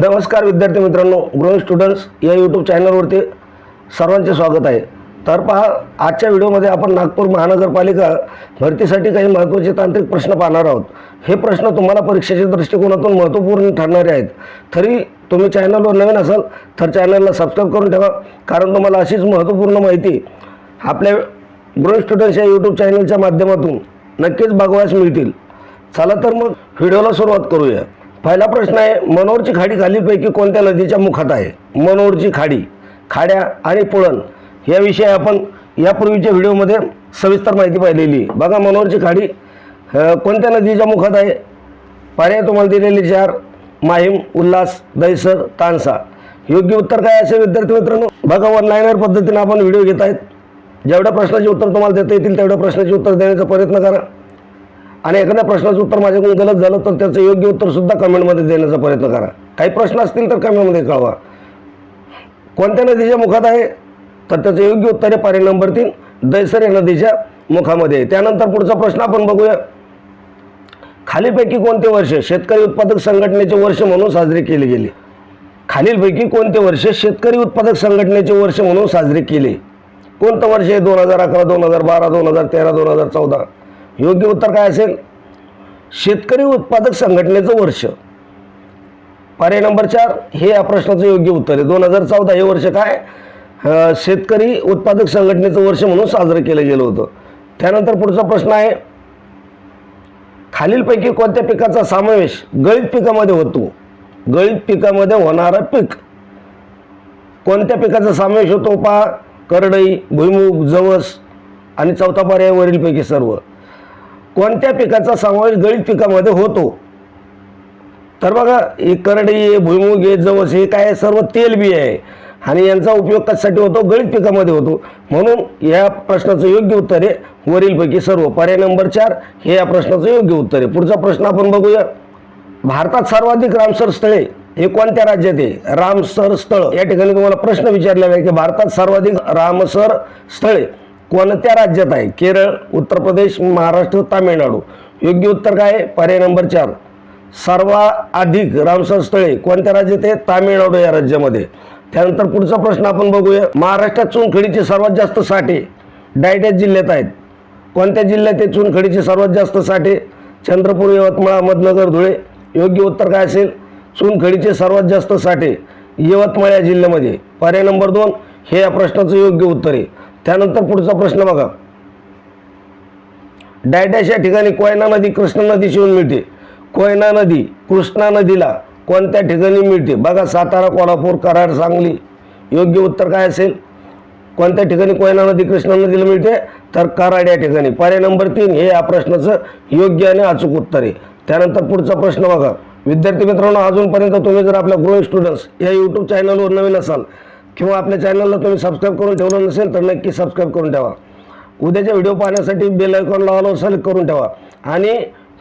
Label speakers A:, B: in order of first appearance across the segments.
A: नमस्कार विद्यार्थी मित्रांनो ग्रोइंग स्टुडंट्स या यूट्यूब चॅनलवरती सर्वांचे स्वागत आहे. तर पहा आजच्या व्हिडिओमध्ये आपण नागपूर महानगरपालिका भरतीसाठी काही महत्त्वाचे तांत्रिक प्रश्न पाहणार आहोत. हे प्रश्न तुम्हाला परीक्षेच्या दृष्टिकोनातून महत्त्वपूर्ण ठरणारे आहेत. तरी तुम्ही चॅनलवर नवीन असाल तर चॅनलला सबस्क्राईब करून ठेवा कारण तुम्हाला अशीच महत्त्वपूर्ण माहिती आपल्या ग्रोइंग स्टुडंट्स या यूट्यूब चॅनलच्या माध्यमातून नक्कीच बघवायस मिळतील. चला तर मग व्हिडिओला सुरुवात करूया. पहिला प्रश्न आहे मनोरची खाडी खालीपैकी कोणत्या नदीच्या मुखात आहे? मनोरची खाडी खाड्या आणि पुळण याविषयी आपण यापूर्वीच्या व्हिडिओमध्ये सविस्तर माहिती पाहिलेली बघा मनोरची खाडी कोणत्या नदीच्या मुखात आहे? पर्याय तुम्हाला दिलेले चार माहीम उल्हास दैसर तानसा. योग्य उत्तर काय असेल विद्यार्थी मित्रांनो? बघा वन लाईनर आपण व्हिडिओ घेत आहेत. जेवढ्या प्रश्नाचे उत्तर तुम्हाला देता येतील तेवढ्या प्रश्नाचे उत्तर देण्याचा प्रयत्न करा. आणि एखाद्या प्रश्नाचं उत्तर माझ्याकडून गलत झालं तर त्याचं योग्य उत्तरसुद्धा कमेंटमध्ये देण्याचा प्रयत्न करा. काही प्रश्न असतील तर कमेंटमध्ये कळवा. कोणत्या नदीच्या मुखात आहे? तर त्याचं योग्य उत्तर आहे पर्याय नंबर तीन दैसर या नदीच्या मुखामध्ये आहे. त्यानंतर पुढचा प्रश्न आपण बघूया. खालीलपैकी कोणते वर्ष शेतकरी उत्पादक संघटनेचे वर्ष म्हणून साजरे केले गेले? खालीलपैकी कोणते वर्ष शेतकरी उत्पादक संघटनेचे वर्ष म्हणून साजरे केले? कोणतं वर्ष आहे? दोन हजार अकरा दोन हजार बारा दोन हजार तेरा दोन हजार चौदा. योग्य उत्तर काय असेल? शेतकरी उत्पादक संघटनेचं वर्ष. पर्याय नंबर चार हे या प्रश्नाचं योग्य उत्तर आहे. दोन हजार चौदा हे वर्ष काय? शेतकरी उत्पादक संघटनेचं वर्ष म्हणून साजरं केलं गेलं होतं. त्यानंतर पुढचा प्रश्न आहे खालीलपैकी कोणत्या पिकाचा समावेश गळीत पिकामध्ये होतो? गळीत पिकामध्ये होणारं पीक. कोणत्या पिकाचा समावेश होतो पा करडई भुईमुग जवस आणि चौथा पर्याय वरीलपैकी सर्व. कोणत्या पिकाचा समावेश गळीत पिकामध्ये होतो? तर बघा हे करडई आहे भुईमुग आहे जवस हे काय आहे? सर्व तेलबी आहे. आणि यांचा उपयोग कशासाठी होतो? गळीत पिकामध्ये होतो. म्हणून या प्रश्नाचं योग्य उत्तर आहे वरीलपैकी सर्व. पर्याय नंबर चार हे या प्रश्नाचं योग्य उत्तर आहे. पुढचा प्रश्न आपण बघूया. भारतात सर्वाधिक रामसर स्थळे हे कोणत्या राज्यात आहे? रामसर स्थळ. या ठिकाणी तुम्हाला प्रश्न विचारलेला आहे की भारतात सर्वाधिक रामसर स्थळे कोणत्या राज्यात आहे? केरळ उत्तर प्रदेश महाराष्ट्र तामिळनाडू. योग्य उत्तर काय आहे? पर्याय नंबर चार. सर्वाधिक रामसर स्थळे कोणत्या राज्यात आहे तामिळनाडू या राज्यामध्ये. त्यानंतर पुढचा प्रश्न आपण बघूया. महाराष्ट्रात चुनखडीचे सर्वात जास्त साठे डायट्या जिल्ह्यात आहेत. कोणत्या जिल्ह्यात आहे चुनखडीचे सर्वात जास्त साठे? चंद्रपूर यवतमाळ अहमदनगर धुळे. योग्य उत्तर काय असेल? चुनखडीचे सर्वात जास्त साठे यवतमाळ या जिल्ह्यामध्ये. पर्याय नंबर दोन हे या प्रश्नाचं योग्य उत्तर आहे. त्यानंतर पुढचा प्रश्न बघा. डायडॅश या ठिकाणी कोयना नदी कृष्णा नदीशी येऊन मिळते. कोयना नदी कृष्णा नदीला कोणत्या ठिकाणी मिळते? बघा सातारा कोल्हापूर कराड सांगली. योग्य उत्तर काय असेल? कोणत्या ठिकाणी कोयना नदी कृष्णा नदीला मिळते? तर कराड या ठिकाणी. पर्याय नंबर तीन हे या प्रश्नाचं योग्य आणि अचूक उत्तर आहे. त्यानंतर पुढचा प्रश्न बघा. विद्यार्थी मित्रांनो अजूनपर्यंत तुम्ही जर आपल्या ग्रोईंग स्टुडंट्स या यूट्यूब चॅनलवर नवीन असाल किंवा आपल्या चॅनलला तुम्ही सबस्क्राईब करून ठेवलं नसेल तर नक्की सबस्क्राईब करून ठेवा. उद्याच्या व्हिडिओ पाहण्यासाठी बेल आयकॉन लावलं असेल करून ठेवा. आणि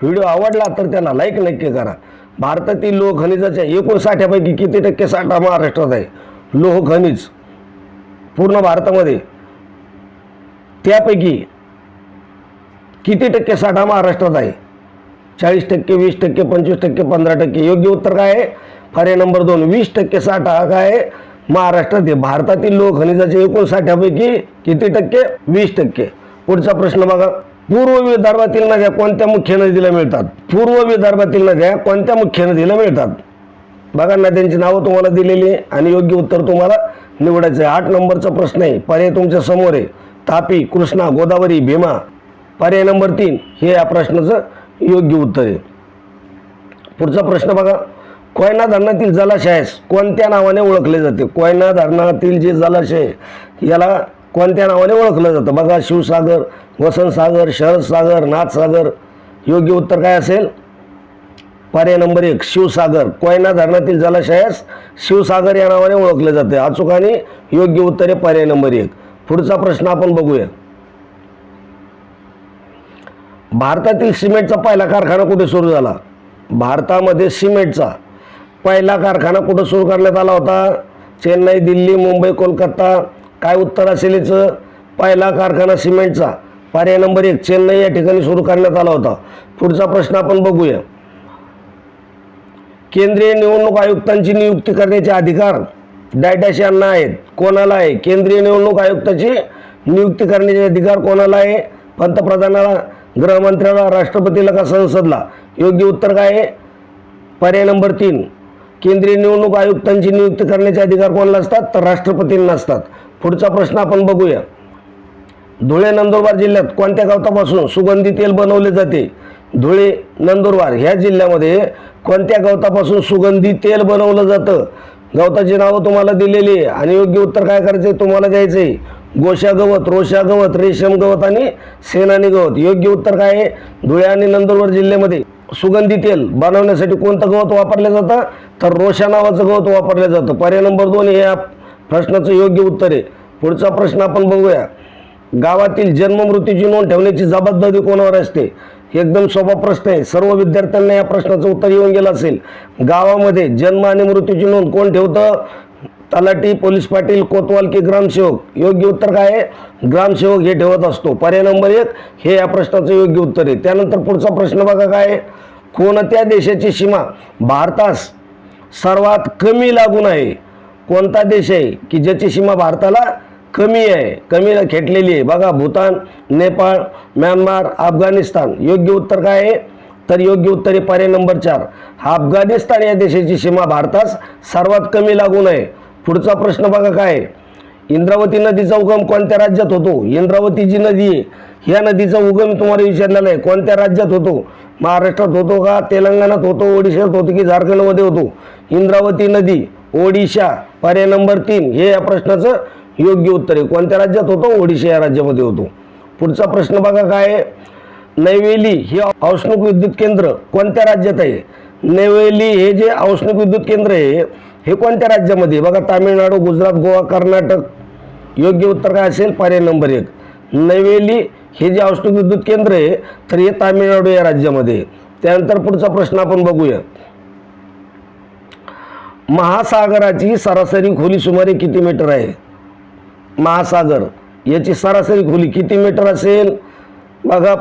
A: व्हिडिओ आवडला तर त्याला लाईक नक्की करा. भारतातील लोह खनिजाच्या एकूण साठ्यापैकी किती टक्के साठा महाराष्ट्रात आहे? लोह खनिज पूर्ण भारतामध्ये. त्यापैकी किती टक्के साठा महाराष्ट्रात आहे? चाळीस टक्के वीस टक्के पंचवीस टक्के पंधरा टक्के. योग्य उत्तर काय आहे? पर्याय नंबर दोन. वीस टक्के साठा हा काय आहे? महाराष्ट्रात आहे भारतातील लोक खनिजाच्या एकूण साठ्यापैकी किती टक्के? वीस टक्के. पुढचा प्रश्न बघा. पूर्व विदर्भातील नद्या कोणत्या मुख्य नदीला मिळतात? पूर्व विदर्भातील नद्या कोणत्या मुख्य नदीला मिळतात? बघा नद्यांची नावं तुम्हाला दिलेली आहे आणि योग्य उत्तर तुम्हाला निवडायचं आहे. आठ नंबरचा प्रश्न आहे. पर्याय तुमच्यासमोर आहे. तापी कृष्णा गोदावरी भीमा. पर्याय नंबर तीन हे या प्रश्नाचं योग्य उत्तर आहे. पुढचा प्रश्न बघा. कोयना धरणातील जलाशयास कोणत्या नावाने ओळखले जाते? कोयना धरणातील जे जलाशय याला कोणत्या नावाने ओळखलं जातं? बघा शिवसागर वसंतसागर शरदसागर नाथसागर योग्य उत्तर काय असेल? पर्याय नंबर एक शिवसागर. कोयना धरणातील जलाशयास शिवसागर या नावाने ओळखले जाते. अचूक योग्य उत्तर आहे पर्याय नंबर एक. पुढचा प्रश्न आपण बघूया. भारतातील सिमेंटचा पहिला कारखाना कुठे सुरू झाला? भारतामध्ये सिमेंटचा. पहिला कारखाना कुठं सुरू करण्यात आला होता? चेन्नई दिल्ली मुंबई कोलकाता. काय उत्तर असेल याचं? पहिला कारखाना सिमेंटचा. पर्याय नंबर एक चेन्नई या ठिकाणी सुरू करण्यात आला होता. पुढचा प्रश्न आपण बघूया. केंद्रीय निवडणूक आयुक्तांची नियुक्ती करण्याचे अधिकार डॅडॅश यांना आहेत. कोणाला आहे? केंद्रीय निवडणूक आयुक्ताची नियुक्ती करण्याचे अधिकार कोणाला आहे? पंतप्रधानाला गृहमंत्र्याला राष्ट्रपतीला का संसदला? योग्य उत्तर काय आहे? पर्याय नंबर तीन केंद्रीय निवडणूक आयुक्तांची नियुक्ती करण्याचे अधिकार कोणाला असतात? तर राष्ट्रपतींना असतात. पुढचा प्रश्न आपण बघूया. धुळे नंदुरबार जिल्ह्यात कोणत्या गवतापासून सुगंधी तेल बनवले जाते? धुळे नंदुरबार ह्या जिल्ह्यामध्ये कोणत्या गवतापासून सुगंधी तेल बनवलं जातं? गवताची नावं तुम्हाला दिलेली आहे आणि योग्य उत्तर काय करायचं आहे? तुम्हाला द्यायचं आहे. गोशा गवत रोशा गवत रेशम गवत आणि सेनानी गवत. योग्य उत्तर काय आहे? धुळे आणि नंदुरबार जिल्ह्यामध्ये सुगंधी तेल बनवण्यासाठी कोणतं गवत वापरलं जातं? तर रोशा नावाचं गवत वापरलं जातं. पर्याय नंबर दोन हे या प्रश्नाचं योग्य उत्तर आहे. पुढचा प्रश्न आपण बघूया. गावातील जन्म मृत्यूची नोंद ठेवण्याची जबाबदारी कोणावर असते? एकदम सोपा प्रश्न आहे. सर्व विद्यार्थ्यांना या प्रश्नाचं उत्तर येऊन गेलं असेल. गावामध्ये जन्म आणि मृत्यूची नोंद कोण ठेवतं? तलाठी पोलीस पाटील कोतवाल की ग्रामसेवक? योग्य उत्तर काय आहे? ग्रामसेवक हे ठेवत असतो. पर्याय नंबर एक हे या प्रश्नाचं योग्य उत्तर आहे. त्यानंतर पुढचा प्रश्न बघा काय आहे? कोणत्या देशाची सीमा भारतास सर्वात कमी लागून आहे? कोणता देश आहे की ज्याची सीमा भारताला कमी आहे? कमी खेटलेली आहे. बघा भूतान नेपाळ म्यानमार अफगाणिस्तान. योग्य उत्तर काय आहे? तर योग्य उत्तर आहे पर्याय नंबर चार. अफगाणिस्तान या देशाची सीमा भारतास सर्वात कमी लागून आहे. पुढचा प्रश्न बघा काय? आहे? इंद्रावती नदीचा उगम कोणत्या राज्यात होतो? इंद्रावती जी नदी आहे या नदीचा उगम तुम्हाला विचारलेला आहे. कोणत्या राज्यात होतो? महाराष्ट्रात होतो का? तेलंगणात होतो ओडिशात होतो की झारखंडमध्ये होतो? इंद्रावती नदी ओडिशा पर्याय नंबर तीन. हे या प्रश्नाचं योग्य उत्तर आहे. कोणत्या राज्यात होतो? ओडिशा या राज्यामध्ये होतो. पुढचा प्रश्न बघा काय? आहे नैवेली हे औष्णिक विद्युत केंद्र कोणत्या राज्यात आहे? नैवेली हे जे औष्णिक विद्युत केंद्र आहे हे कोणत्या राज्यामध्ये? बघा तामिळनाडू गुजरात गोवा कर्नाटक. योग्य उत्तर काय असेल? पर्याय नंबर एक. नवेली हे जे औष्णिक विद्युत केंद्र आहे तर हे तामिळनाडू या राज्यामध्ये आहे. त्यानंतर पुढचा प्रश्न आपण बघूया. महासागराची सरासरी खोली सुमारे किती मीटर आहे? महासागर याची सरासरी खोली किती मीटर असेल? बघा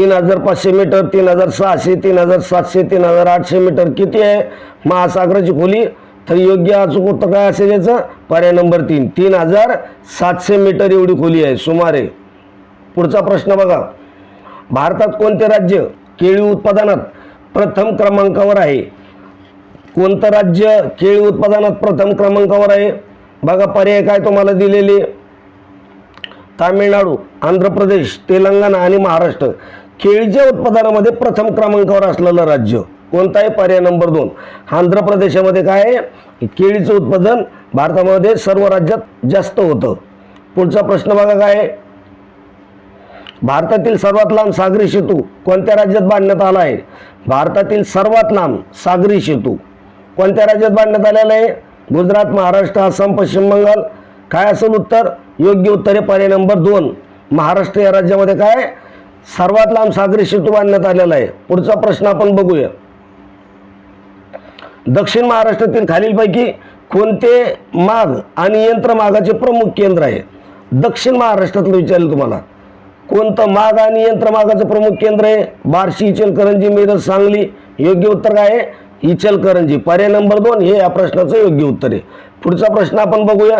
A: तीन हजार पाचशे मीटर तीन हजार सहाशे तीन हजार सातशे तीन हजार आठशे मीटर किती आहे? महासागराची खोली. तर योग्य अचूक उत्तर काय असेल याचं? पर्याय नंबर तीन. तीन हजार सातशे मीटर एवढी खोली आहे सुमारे. पुढचा प्रश्न बघा. भारतात कोणते राज्य केळी उत्पादनात प्रथम क्रमांकावर आहे? कोणतं राज्य केळी उत्पादनात प्रथम क्रमांकावर आहे? बघा पर्याय काय तुम्हाला दिलेले? तामिळनाडू आंध्र प्रदेश तेलंगणा आणि महाराष्ट्र. केळीच्या उत्पादनामध्ये प्रथम क्रमांकावर असलेलं राज्य. कोणताही आहे पर्याय नंबर दोन. आंध्र प्रदेशामध्ये काय आहे? केळीचं उत्पादन भारतामध्ये सर्व राज्यात जास्त होतं. पुढचा प्रश्न बघा काय आहे? भारतातील सर्वात लांब सागरी सेतू कोणत्या राज्यात बांधण्यात आला आहे? भारतातील सर्वात लांब सागरी सेतू कोणत्या राज्यात बांधण्यात आलेला आहे? गुजरात महाराष्ट्र आसाम पश्चिम बंगाल. काय असेल उत्तर? योग्य उत्तर आहे पर्याय नंबर दोन. महाराष्ट्र या राज्यामध्ये काय सर्वात लांब सागरी सेतू बांधण्यात आलेला आहे. पुढचा प्रश्न आपण बघूया. दक्षिण महाराष्ट्रातील खालीलपैकी कोणते माग आणि यंत्रमागाचे प्रमुख केंद्र आहे? दक्षिण महाराष्ट्रातलं विचारलं तुम्हाला. कोणतं माग आणि यंत्रमागाचं प्रमुख केंद्र आहे? बार्शी इचलकरंजी मिरज सांगली योग्य उत्तर काय आहे? इचलकरंजी. पर्याय नंबर दोन हे या प्रश्नाचं योग्य उत्तर आहे. पुढचा प्रश्न आपण बघूया.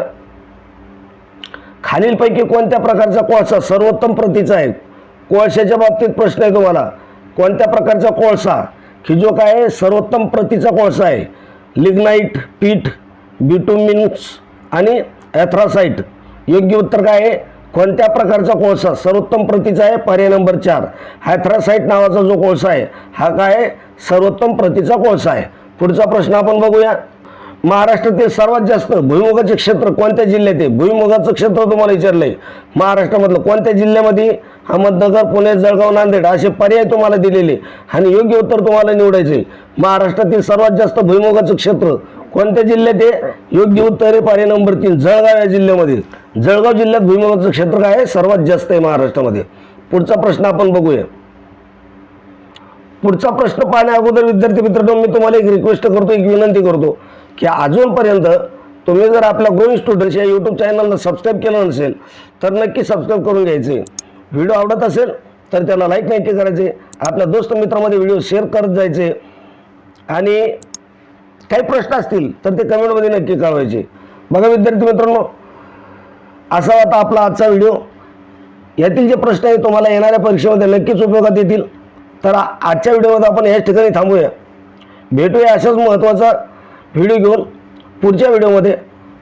A: खालीलपैकी कोणत्या प्रकारचा कोळसा सर्वोत्तम प्रतीचा आहे? कोळशाच्या बाबतीत प्रश्न आहे तुम्हाला. कोणत्या प्रकारचा कोळसा? की जो काय आहे सर्वोत्तम प्रतीचा कोळसा आहे. लिग्नाईट पीठ बिटुमिन्स आणि ॲथ्रासाईट योग्य उत्तर काय आहे? कोणत्या प्रकारचा कोळसा? सर्वोत्तम प्रतीचा आहे पर्याय नंबर चार. हॅथ्रासाईट नावाचा जो कोळसा आहे हा काय आहे? सर्वोत्तम प्रतीचा कोळसा आहे. पुढचा प्रश्न आपण बघूया. महाराष्ट्रातील सर्वात जास्त भुईमुगाचे क्षेत्र कोणत्या जिल्ह्यात आहे? भुईमुगाचं क्षेत्र तुम्हाला विचारलं आहे महाराष्ट्रामधलं कोणत्या जिल्ह्यामध्ये अहमदनगर पुणे जळगाव नांदेड असे पर्याय तुम्हाला दिलेले. आणि योग्य उत्तर तुम्हाला निवडायचे. महाराष्ट्रातील सर्वात जास्त भुईमुगाचं क्षेत्र कोणत्या जिल्ह्यात आहे? योग्य उत्तर आहे पर्याय नंबर तीन जळगाव या जिल्ह्यामध्ये. जळगाव जिल्ह्यात भुईमुगाचं क्षेत्र काय आहे? सर्वात जास्त आहे महाराष्ट्रामध्ये. पुढचा प्रश्न आपण बघूया. पुढचा प्रश्न पाहण्या अगोदर विद्यार्थी मित्रांनो मी तुम्हाला एक रिक्वेस्ट करतो एक विनंती करतो की अजूनपर्यंत तुम्ही जर आपल्या गोविंद स्टुडंट्स या यूट्यूब चॅनलला सबस्क्राईब केलं नसेल तर नक्की सबस्क्राईब करून घ्यायचे. व्हिडिओ आवडत असेल तर त्याला लाईक नक्की करायचे. आपल्या दोस्त मित्रामध्ये व्हिडिओ शेअर करत जायचे. आणि काही प्रश्न असतील तर ते कमेंटमध्ये नक्की कळवायचे. बघा विद्यार्थी मित्रांनो असा होता आपला आजचा व्हिडिओ. यातील जे प्रश्न आहे तुम्हाला येणाऱ्या परीक्षेमध्ये नक्कीच उपयोगात येतील. तर आजच्या व्हिडिओमध्ये आपण याच ठिकाणी थांबूया. भेटूया अशाच महत्त्वाचा व्हिडिओ घेऊन पुढच्या व्हिडिओमध्ये.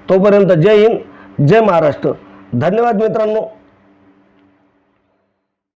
A: तोपर्यंत जय हिंद जय महाराष्ट्र. धन्यवाद मित्रांनो.